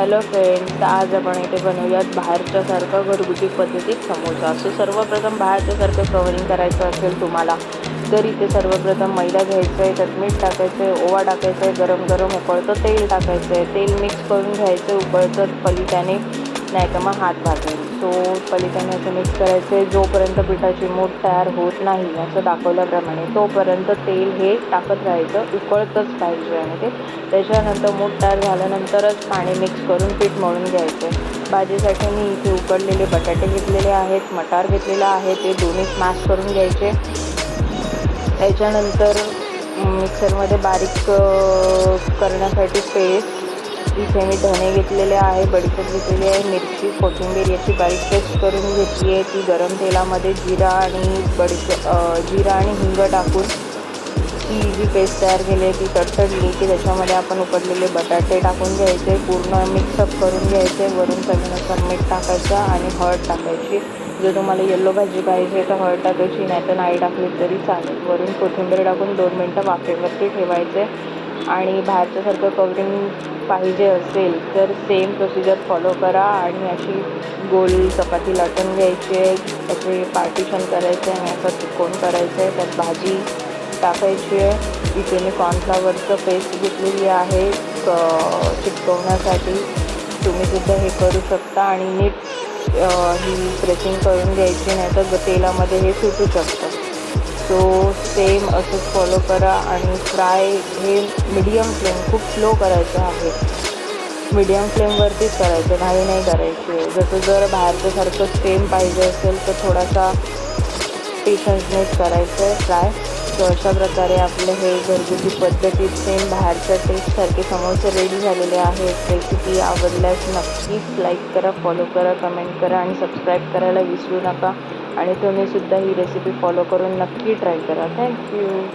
Hello friends आज आपण इथे बनवूयात बाहेरच्यासारखं घरगुती पद्धतीत समोसा. सो सर्वप्रथम बाहेरच्यासारखं कवरिंग करायचं असेल तुम्हाला तर इथे सर्वप्रथम मैदा घ्यायचं आहे त्यात मीठ टाकायचं आहे ओवा टाकायचं आहे गरम गरम उकळतं तेल टाकायचं आहे. तेल मिक्स करून घ्यायचं उकळतं पलित्याने नाही तर मग हात भाजेल सो पलीकडे असं मिक्स करायचं. आहे जोपर्यंत पिठाची मूठ तयार होत नाही असं दाखवल्याप्रमाणे तोपर्यंत तेल हे टाकत राहायचं. उकळतच पाहिजे आणि ते. त्याच्यानंतर मूठ तयार झाल्यानंतरच पाणी मिक्स करून पीठ मळून घ्यायचं. भाजीसाठी मी इथे उकडलेले बटाटे घेतलेले आहेत मटार घेतलेला आहे ते दोन्ही स्मॅश करून घ्यायचे. त्याच्यानंतर मिक्सरमध्ये बारीक करण्यासाठी पेस्ट इथे मी धने घेतलेले आहे बडीशेप घेतलेली आहे मिरची कोथिंबीर याची बारीक पेस्ट करून घेतली आहे. ती गरम तेलामध्ये जिरा आणि बडीशेप जिरा आणि हिंग टाकून ती जी पेस्ट तयार केली आहे ती तडतडली की त्याच्यामध्ये आपण उकडलेले बटाटे टाकून घ्यायचे पूर्ण मिक्सअप करून घ्यायचे. वरून चवीनुसार मीठ टाकायचं आणि हळद टाकायची. जर तुम्हाला येल्लो भाजी पाहिजे तर हळद टाकायची नाही तर नाही टाकली तरी चालेल. वरून कोथिंबीर टाकून दोन मिनटं वाफेवरती ठेवायचे. आणि बाहेरच्यासारखं कवरिंग पाहिजे असेल तर सेम प्रोसिजर फॉलो करा आणि अशी गोल चपाती लाटून घ्यायची आहे त्याचे पार्टिशन करायचे आणि असं त्रिकोण करायचं आहे त्यात भाजी टाकायची आहे. इथे मी कॉर्नफ्लावरचं पेस्ट घेतलेली आहे क- चिकटवण्यासाठी. तुम्ही सुद्धा हे करू शकता आणि नीट ही प्रेसिंग करून घ्यायची नाही तर तेलामध्ये हे सुटू शकतं. सो सेम असंच फॉलो करा आणि फ्राय हे मीडियम फ्लेम खूप स्लो करायचं आहे. मीडियम फ्लेमवरतीच करायचं घाई नाही करायचे. जसं जर बाहेरच्यासारखं सेम पाहिजे असेल तर थोडासा पेशन्सनेच करायचं आहे फ्राय सो अशा प्रकारे आपले हे घरगुती पद्धतीत सेम बाहेरच्या टेस्टसारखे समोसे रेडी झालेले आहेत. रेसिपी आवडल्यास नक्कीच लाईक करा फॉलो करा कमेंट करा आणि सबस्क्राईब करायला विसरू नका. आणि तुम्हीसुद्धा ही रेसिपी फॉलो करून नक्की ट्राय करा. थँक्यू